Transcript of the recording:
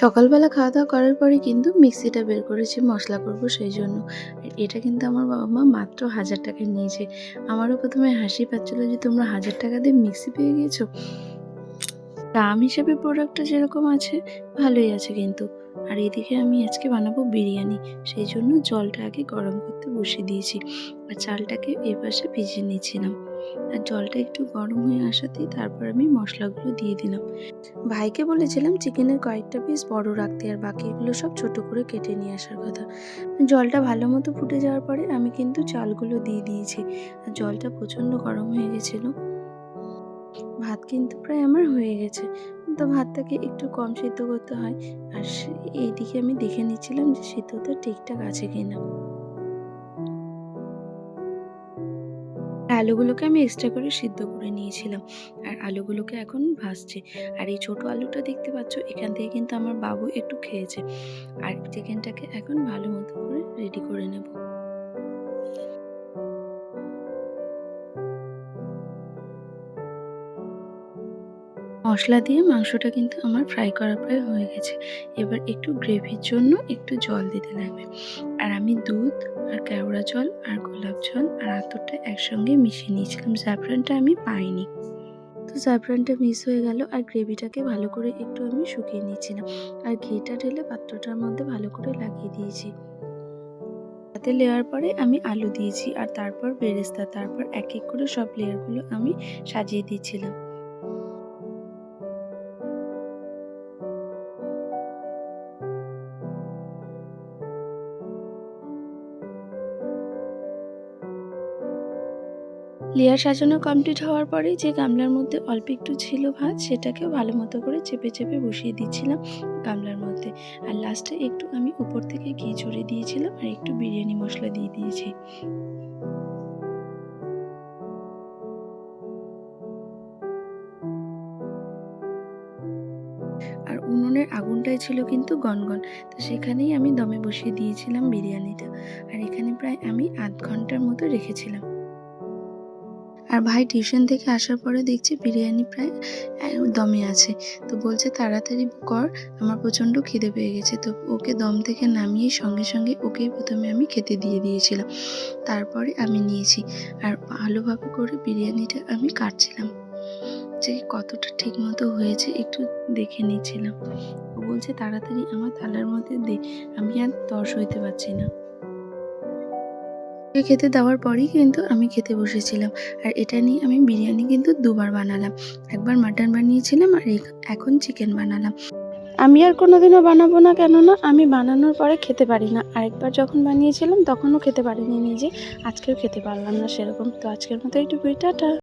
সকালবেলা খাওয়া দাওয়া করার পরে কিন্তু মিক্সিটা বের করেছি, মশলা করব সেই জন্য। এটা কিন্তু আমার বাবা মা মাত্র হাজার টাকা নিয়েছে। আমারও প্রথমে হাসি পাচ্ছিলো যে, তোমরা হাজার টাকা দিয়ে মিক্সি পেয়ে গিয়েছো দাম হিসেবে প্রোডাক্টটা যেরকম আছে, ভালোই আছে কিন্তু। আর এদিকে আমি আজকে বানাবো বিরিয়ানি। সেই জন্য জলটা আগে গরম করতে বসিয়ে দিয়েছি। আর চালটাকে এপাশে ভিজিয়ে নিয়েছিলাম আর জলটা একটু গরম হয়ে আসাতেই তারপর আমি মশলাগুলো দিয়ে দিলাম। ভাইকে বলেছিলাম চিকেনের কয়েকটা পিস বড় রাখতে আর বাকিগুলো সব ছোট করে কেটে নিয়ে আসার কথা। জলটা ভালো মতো ফুটে যাওয়ার পরে আমি কিন্তু চালগুলো দিয়ে দিয়েছি। আর জলটা প্রচণ্ড গরম হয়ে গেছিল। ভাত কিন্তু প্রায় আমার হয়ে গেছে। তো ভাতটাকে একটু কম সিদ্ধ করতে হয়। আর এইদিকে আমি দেখে নিচ্ছিলাম যে সিদ্ধটা ঠিকঠাক আছে কিনা। আলুগুলোকে আমি এক্সট্রা করে সিদ্ধ করে নিয়েছিলাম। আর আলুগুলোকে এখন ভাসছে আর এই ছোট আলুটা দেখতে পাচ্ছ, এখান থেকে কিন্তু আমার বাবু একটু খেয়েছে। আর চিকেনটাকে এখন ভালো মতো করে রেডি করে নেব। মশলা দিয়ে মাংসটা কিন্তু আমার ফ্রাই করা প্রায় হয়ে গেছে। এবার একটু গ্রেভির জন্য একটু জল দিতে লাগবে। আর আমি দুধ, আর কেওড়া জল, আর গোলাপ জল, আর আতরটা একসঙ্গে মিশিয়ে নিয়েছিলাম। জাফরানটা আমি পাইনি। তো জাফরানটা মিস হয়ে গেল, আর গ্রেভিটাকে ভালো করে একটু আমি শুকিয়ে নিয়েছিলাম। আর ঘিটা ঢেলে পাত্রটার মধ্যে ভালো করে লাগিয়ে দিয়েছি। তাতে লেয়ার পরে আমি আলু দিয়েছি, আর তারপর বেরেস্তা, তারপর এক এক করে সব লেয়ারগুলো আমি সাজিয়ে দিয়েছিলাম। লেয়ার সাজানো কমপ্লিট হওয়ার পরে যে গামলার মধ্যে অল্প একটু ছিল ভাত, সেটাকেও ভালো মতো করে চেপে চেপে বসিয়ে দিচ্ছিলাম গামলার মধ্যে। আর লাস্টে একটু আমি উপর থেকে ঘি ছড়িয়ে দিয়েছিলাম আর একটু বিরিয়ানি মশলা দিয়ে দিয়েছি। আর উনুনের আগুনটাই ছিল কিন্তু গনগন, তো সেখানেই আমি দমে বসিয়ে দিয়েছিলাম বিরিয়ানিটা। আর এখানে প্রায় আমি আধ ঘণ্টার মতো রেখেছিলাম। আর ভাই টিউশন থেকে আসার পরে দেখছি বিরিয়ানি প্রায় দমে আছে। তো বলছে, তাড়াতাড়ি কর, আমার প্রচণ্ড খিদে পেয়ে গেছে। তো ওকে দম থেকে নামিয়ে সঙ্গে সঙ্গে ওকেই প্রথমে আমি খেতে দিয়ে দিয়েছিলাম। তারপরে আমি নিয়েছি। আর ভালোভাবে করে বিরিয়ানিটা আমি কাটছিলাম। যে কতটা ঠিক মতো হয়েছে একটু দেখে নিয়েছিলাম ও বলছে, তাড়াতাড়ি আমার থালার মধ্যে দে, আমি আর তর্স হইতে পারছি না। খেতে দেওয়ার পরই কিন্তু আমি খেতে বসেছিলাম। আর এটা নিয়ে আমি বিরিয়ানি কিন্তু দুবার বানালাম। একবার মাটন বানিয়েছিলাম আর এখন চিকেন বানালাম। আমি আর কোনোদিনও বানাবো না কেননা আমি বানানোর পরে খেতে পারি না। আরেকবার যখন বানিয়েছিলাম তখনও খেতে পারিনি নিজে। আজকেও খেতে পারলাম না সেরকম। তো আজকের মতো একটু টাটা।